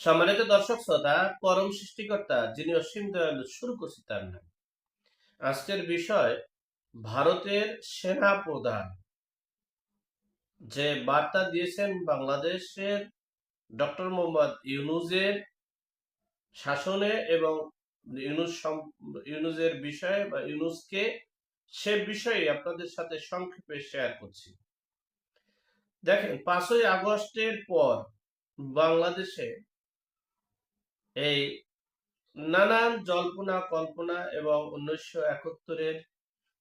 সম্মানিত দর্শক শ্রোতা, পরম সৃষ্টিকর্তা যিনি অসীম দয়ালু শুরু করছি তার নাম। আজকের বিষয়, ভারতের সেনা প্রধান যে বার্তা দিয়েছেন বাংলাদেশের ডক্টর মোহাম্মদ ইউনুজের শাসনে এবং ইউনুস ইউনুজের বিষয়ে বা ইউনুসকে সে বিষয়ে আপনাদের সাথে সংক্ষেপে শেয়ার করছি। দেখেন, পাঁচই আগস্টের পর বাংলাদেশে এই নানান জল্পনা, কল্পনা এবং উনিশশো একাত্তরের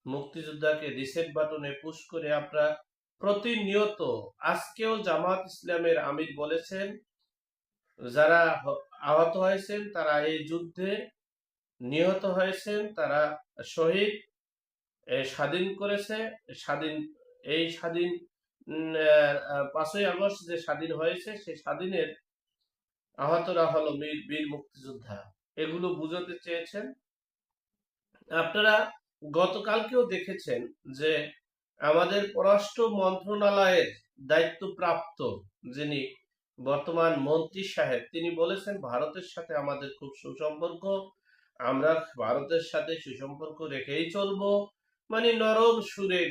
মুক্তিযোদ্ধাকে রিসেট বাটনে পুশ করে আমরা প্রতিনিয়ত আজকেও জামাত ইসলামের আমির বলেছেন, যারা আহত হয়েছেন তারা এই যুদ্ধে নিহত হয়েছেন, তারা শহীদ স্বাধীন করেছে, স্বাধীন, এই স্বাধীন পাঁচই আগস্ট যে স্বাধীন হয়েছে, সেই স্বাধীনের আহতরা হলো বীর বীর মুক্তিযোদ্ধা। এগুলো বুঝাতে চেয়েছেন। আপনারা গতকালকেও দেখেছেন যে আমাদের পররাষ্ট্র মন্ত্রণালয়ের দায়িত্বপ্রাপ্ত যিনি বর্তমান মন্ত্রী সাহেব, তিনি বলেছেন, ভারতের সাথে আমাদের খুব সুসম্পর্ক। আমরা ভারতের সাথে সুসম্পর্ক রেখেই চলবো। মানে নরম সুরে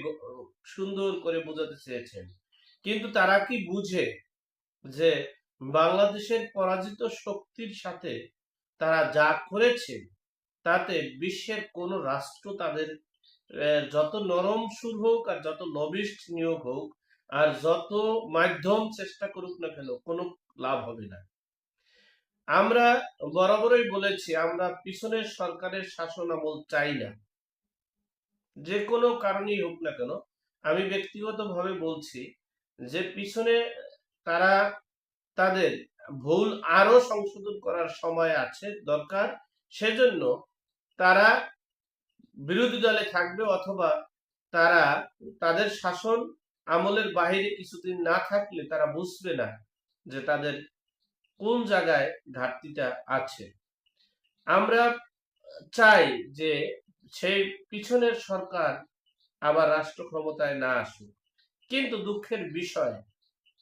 সুন্দর করে বোঝাতে চেয়েছেন। কিন্তু তারা কি বুঝে যে বাংলাদেশের পরাজিত শক্তির সাথে তারা যা করেছে, তাতে বিশ্বের কোন রাষ্ট্র তাদের যত নরম সুর হোক আর যত লবিস্ট নিয়োগ হোক আর যত মাধ্যম চেষ্টা করুক না কেন, কোনো লাভ হবে না। আমরা বরাবরই বলেছি, আমরা পিছনের সরকারের শাসন আমল চাই না। যে কোনো কারণেই হোক না কেন, আমি ব্যক্তিগতভাবে বলছি যে পিছনে তারা তাদের ভুল আরও সংশোধন করার সময় আছে, দরকার। সেজন্য তারা বিরোধী দলে থাকবে অথবা তারা তাদের শাসন আমলের বাহিরে কিছুদিন না থাকলে তারা বুঝবে না যে তাদের কোন জায়গায় ঘাটতিটা আছে। আমরা চাই যে সেই পিছনের সরকার আবার রাষ্ট্র ক্ষমতায় না আসুক। কিন্তু দুঃখের বিষয়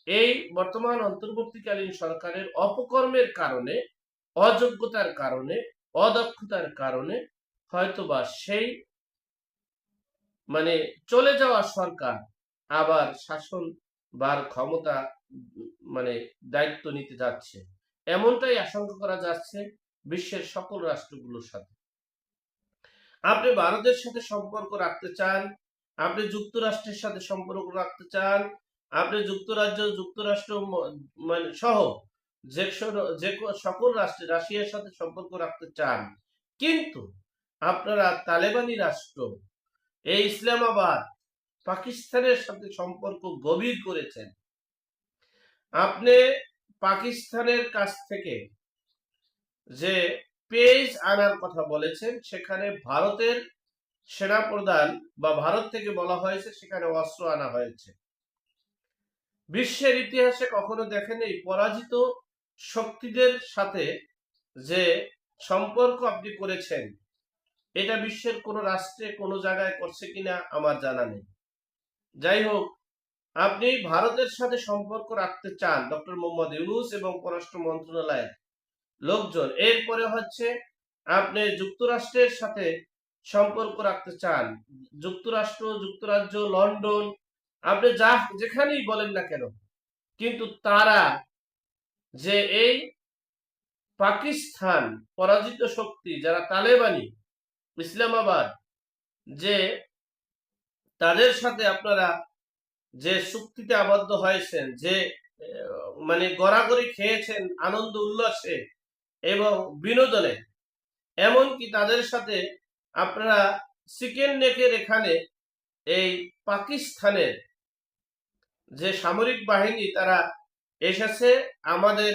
এই বর্তমান অন্তর্বর্তীকালীন সরকারের অপকর্মের কারণে, অযোগ্যতার কারণে, অদক্ষতার কারণে হয়তোবা সেই মানে চলে যাওয়া সরকার আবার শাসন বার ক্ষমতা মানে দায়িত্ব নিতে যাচ্ছে। এমনটাই আশঙ্কা করা যাচ্ছে বিশ্বের সকল রাষ্ট্রগুলোর সাথে। আপনি ভারতের সাথে সম্পর্ক রাখতে চান, আপনি যুক্তরাষ্ট্রের সাথে সম্পর্ক রাখতে চান আপনি যুক্তরাজ্য, যুক্তরাষ্ট্র মানে সহ যে যে সকল রাষ্ট্রে, রাশিয়ার সাথে সম্পর্ক রাখতে চান। কিন্তু আপনারা তালেবানি রাষ্ট্র, এই ইসলামাবাদ, পাকিস্তানের সাথে সম্পর্ক গভীর করেছেন। আপনি পাকিস্তানের কাছ থেকে যে পেজ আনার কথা বলেছেন, সেখানে ভারতের সেনাপ্রধান বা ভারত থেকে বলা হয়েছে, সেখানে অস্ত্র আনা হয়েছে। বিশ্বের ইতিহাসে কখনো দেখেন পরাজিত শক্তিদের সাথে যে সম্পর্ক আপনি করেছেন, এটা বিশ্বের কোনো রাষ্ট্রে, কোনো জায়গায় করছে কিনা আমার জানা নেই। যাই হোক, আপনি ভারতের সাথে সম্পর্ক রাখতে চান, ডক্টর মোহাম্মদ ইউনুস এবং পররাষ্ট্র মন্ত্রণালয়ের লোকজন। এরপরে হচ্ছে আপনি যুক্তরাষ্ট্রের সাথে সম্পর্ক রাখতে চান, যুক্তরাষ্ট্র, যুক্তরাজ্য, লন্ডন আপনি যা যেখানেই বলেন না কেন, কিন্তু তারা যে এই পাকিস্তান পরাজিত শক্তি যারা তালেবানি, ইসলামাবাদ, যে তাদের সাথে আপনারা যে চুক্তিতে আবদ্ধ হয়েছেন, যে মানে গড়াগড়ি খেয়েছেন আনন্দ উল্লাসে এবং বিনোদনে, এমনকি তাদের সাথে আপনারা চিকেন নেকের এখানে এই পাকিস্তানের যে সামরিক বাহিনী তারা এসেছে, আমাদের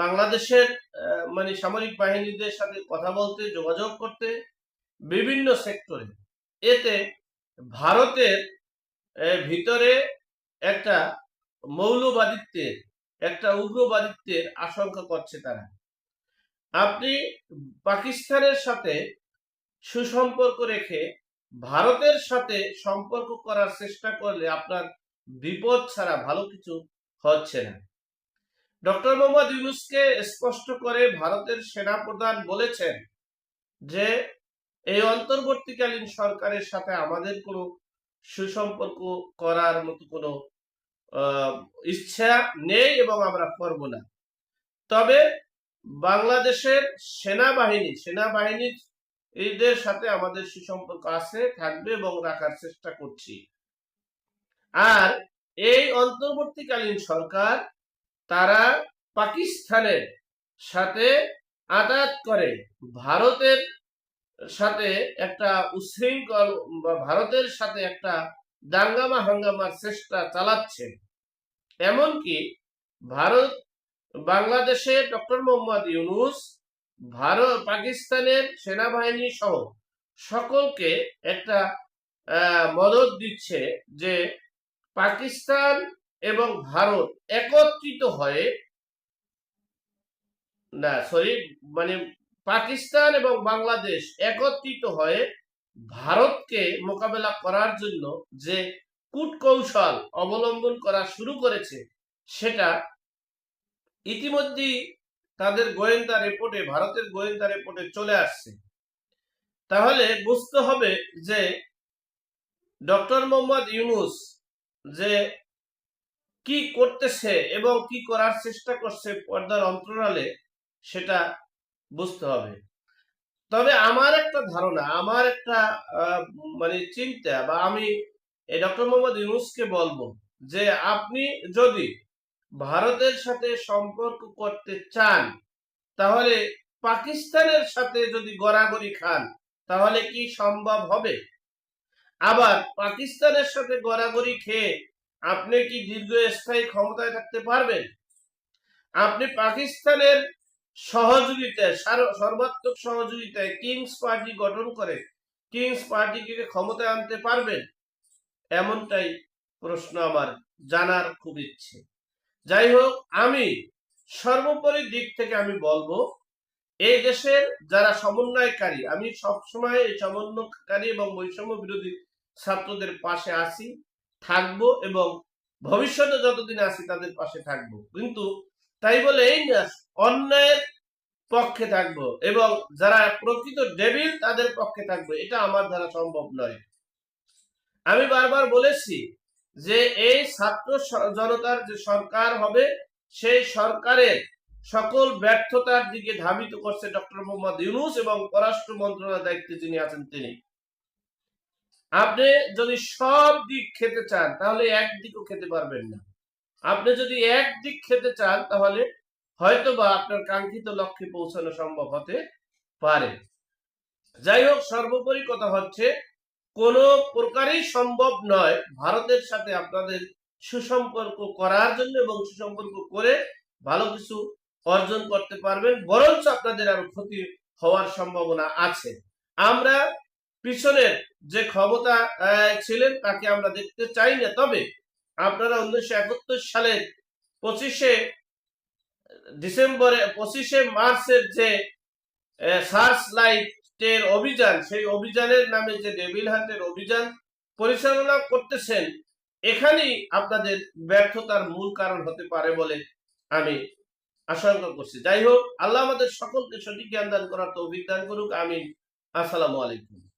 বাংলাদেশের মানে সামরিক বাহিনীদের সাথে কথা বলতে, যোগাযোগ করতে বিভিন্ন সেক্টরে। এতে ভারতের ভিতরে একটা মৌলবাদিত্বের, একটা উগ্রবাদিত্বের আশঙ্কা করছে তারা। আপনি পাকিস্তানের সাথে সুসম্পর্ক রেখে ভারতের সাথে সম্পর্ক করার চেষ্টা করলে আপনার বিপদ ছাড়া ভালো কিছু হচ্ছে না। ডক্টর মোহাম্মদ ইউনুসকে স্পষ্ট করে ভারতের সেনা প্রধান বলেছেন যে, এই অন্তর্বর্তীকালীন সরকারের সাথে আমাদের কোনো সুসম্পর্ক করার মতো কোনো ইচ্ছা নেই এবং আমরা করব না। তবে বাংলাদেশের সেনাবাহিনী, সেনাবাহিনীর এদের সাথে আমাদের সুসম্পর্ক আছে, থাকবে এবং রাখার চেষ্টা করছি। আর এই অন্তর্বর্তীকালীন সরকার তারা পাকিস্তানের সাথে আঘাত করে। ভারতের সাথে একটা উশৃঙ্খল বা ভারতের সাথে একটা দাঙ্গামা হাঙ্গামার চেষ্টা চালাচ্ছে। এমনকি ভারত, বাংলাদেশে ডক্টর মোহাম্মদ ইউনুস ভারত পাকিস্তানের সেনাবাহিনী সহ সকলকে একটা মদত দিচ্ছে যে পাকিস্তান এবং ভারত একত্রিত হয়ে, না সরি মানে পাকিস্তান এবং বাংলাদেশ একত্রিত হয়ে ভারতকে মোকাবেলা করার জন্য যে কূটকৌশল অবলম্বন করা শুরু করেছে, সেটা ইতিমধ্যেই তাদের গোয়েন্দা রিপোর্টে, ভারতের গোয়েন্দা রিপোর্টে চলে আসছে। তাহলে বুঝতে হবে যে ডক্টর মোহাম্মদ ইউনুস যে কি করতেছে এবং কি করার চেষ্টা করছে পর্দার অন্তরালে, সেটা বুঝতে হবে। তবে আমার একটা ধারণা, আমার একটা মানে চিন্তা, বা আমি ডক্টর মোহাম্মদ ইউনুসকে বলব যে আপনি যদি ভারতের সাথে সম্পর্ক করতে চান, তাহলে পাকিস্তানের সাথে যদি গড়াগড়ি খান, তাহলে কি সম্ভব হবে? আবার পাকিস্তানের সাথে গড়াগড়ি খেয়ে আপনি কি দীর্ঘস্থায়ী ক্ষমতায় থাকতে পারবেন? আপনি পাকিস্তানের সহযোগিতায় সর্বাত্মক সহযোগিতায় কিংস পার্টি গঠন করে কিংস পার্টিকে ক্ষমতায় আনতে পারবেন? এমনটাই প্রশ্ন আমার জানার খুব ইচ্ছে। যাই হোক আমি সর্বোপরি দিক থেকে আমি বলব, এই দেশের যারা সমন্বয়কারী, আমি সবসময় এই সমন্বয়কারী এবং বৈষম্য বিরোধী ছাত্রদের পাশে আছি, থাকব এবং ভবিষ্যতে যতদিন আছি তাদের পাশে থাকব। কিন্তু তাই বলে এই না, অন্যায়ের পক্ষে থাকব এবং যারা প্রকৃত ডেবিল তাদের পক্ষে থাকব, এটা আমার দ্বারা সম্ভব নয়। আমি বারবার বলেছি যে এই ছাত্র জনতার যে সরকার হবে, সেই সরকারের সকল ব্যর্থতার দিকে ধাবিত করছে ডক্টর মোহাম্মদ ইউনুস এবং পররাষ্ট্র মন্ত্রণালয়ের দায়িত্বে যিনি আছেন তিনি। আপনি যদি সব দিক খেতে চান, তাহলে এক দিকও খেতে পারবেন না। আপনি যদি এক দিক খেতে চান, তাহলে হয়তো বা আপনার কাঙ্ক্ষিত লক্ষ্যে পৌঁছানো সম্ভব হতে পারে। যাই হোক, সর্বোপরি কথা হচ্ছে কোন প্রকারই সম্ভব নয় ভারতের সাথে আপনাদের সুসম্পর্ক করার জন্য এবং সুসম্পর্ক করে ভালো কিছু অর্জন করতে পারবেন, বরঞ্চ আপনাদের আরও ক্ষতি হওয়ার সম্ভাবনা আছে। আমরা পিছনের যে ক্ষমতা ছিলেন তাকে আমরা দেখতে চাই না। তবে আপনারা উনিশশো একাত্তর সালের পঁচিশে ডিসেম্বরে, পঁচিশে মার্চের যে সার্চ অভিযান, সেই অভিযানের নামে যে ডেভিল হান্টের অভিযান পরিচালনা করতেছেন, এখানেই আপনাদের ব্যর্থতার মূল কারণ হতে পারে বলে আমি আশঙ্কা করছি। যাই হোক, আল্লাহ আমাদের সকলকে সঠিক জ্ঞান দান করার তো অভিজ্ঞান করুক। আমি আসসালামু আলাইকুম।